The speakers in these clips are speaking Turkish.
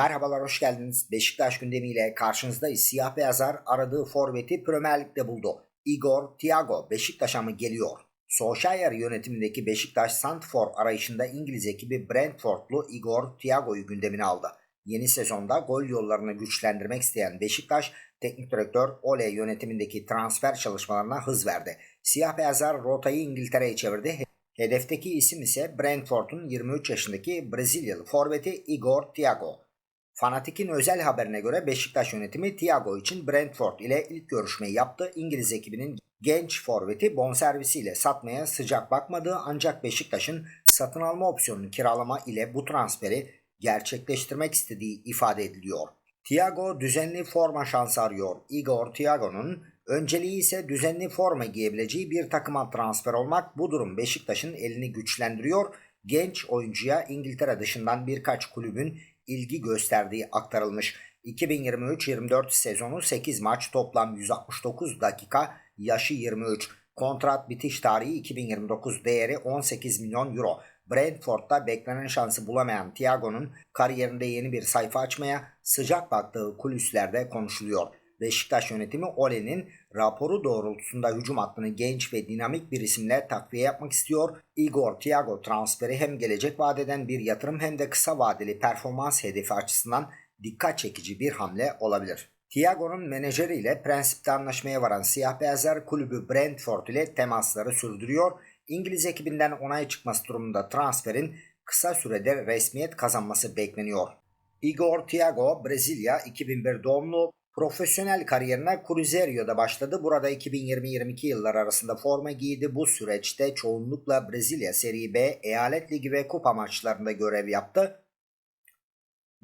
Merhabalar hoş geldiniz. Beşiktaş gündemiyle karşınızdayız. Siyah beyazlar aradığı forveti Premier Lig'de buldu. Igor Thiago Beşiktaş'a mı geliyor? Solskjaer yönetimindeki Beşiktaş Santfor arayışında İngiliz ekibi Brentfordlu Igor Thiago'yu gündemine aldı. Yeni sezonda gol yollarını güçlendirmek isteyen Beşiktaş, teknik direktör Ole yönetimindeki transfer çalışmalarına hız verdi. Siyah beyazlar rotayı İngiltere'ye çevirdi. Hedefteki isim ise Brentford'un 23 yaşındaki Brezilyalı forveti Igor Thiago. Fanatik'in özel haberine göre Beşiktaş yönetimi Thiago için Brentford ile ilk görüşmeyi yaptı. İngiliz ekibinin genç forveti bonservisiyle satmaya sıcak bakmadığı ancak Beşiktaş'ın satın alma opsiyonunu kiralama ile bu transferi gerçekleştirmek istediği ifade ediliyor. Thiago düzenli forma şansı arıyor. Igor Thiago'nun önceliği ise düzenli forma giyebileceği bir takıma transfer olmak. Bu durum Beşiktaş'ın elini güçlendiriyor. Genç oyuncuya İngiltere dışından birkaç kulübün ilgi gösterdiği aktarılmış. 2023-24 sezonu 8 maç toplam 169 dakika yaşı 23. Kontrat bitiş tarihi 2029 değeri 18 milyon euro. Brentford'da beklenen şansı bulamayan Thiago'nun kariyerinde yeni bir sayfa açmaya sıcak baktığı kulislerde konuşuluyor. Beşiktaş yönetimi Ole'nin raporu doğrultusunda hücum hattını genç ve dinamik bir isimle takviye yapmak istiyor. Igor Thiago transferi hem gelecek vadeden bir yatırım hem de kısa vadeli performans hedefi açısından dikkat çekici bir hamle olabilir. Thiago'nun menajeriyle prensipte anlaşmaya varan siyah beyazlar kulübü Brentford ile temasları sürdürüyor. İngiliz ekibinden onay çıkması durumunda transferin kısa sürede resmiyet kazanması bekleniyor. Igor Thiago Brezilya 2001 doğumlu Profesyonel kariyerine Cruzeiro'da başladı. Burada 2020-22 yıllar arasında forma giydi. Bu süreçte çoğunlukla Brezilya Serie B, Eyalet Ligi ve Kupa maçlarında görev yaptı.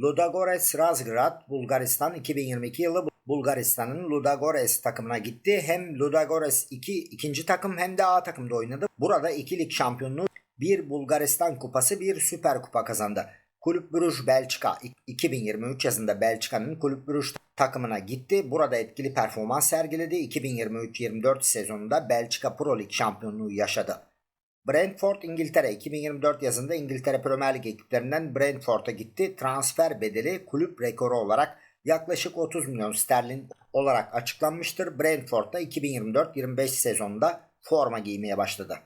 Ludogorets Razgrad, Bulgaristan 2022 yılı Bulgaristan'ın Ludogorets takımına gitti. Hem Ludogorets 2 ikinci takım hem de A takımda oynadı. Burada iki lig şampiyonluğu, bir Bulgaristan kupası, bir Süper Kupa kazandı. Kulüp Brüj Belçika 2023 yazında Belçika'nın Kulüp Brüj takımına gitti. Burada etkili performans sergiledi. 2023-24 sezonunda Belçika Pro Lig şampiyonluğu yaşadı. Brentford İngiltere 2024 yazında İngiltere Premier Lig ekiplerinden Brentford'a gitti. Transfer bedeli kulüp rekoru olarak yaklaşık 30 milyon sterlin olarak açıklanmıştır. Brentford'da 2024-25 sezonunda forma giymeye başladı.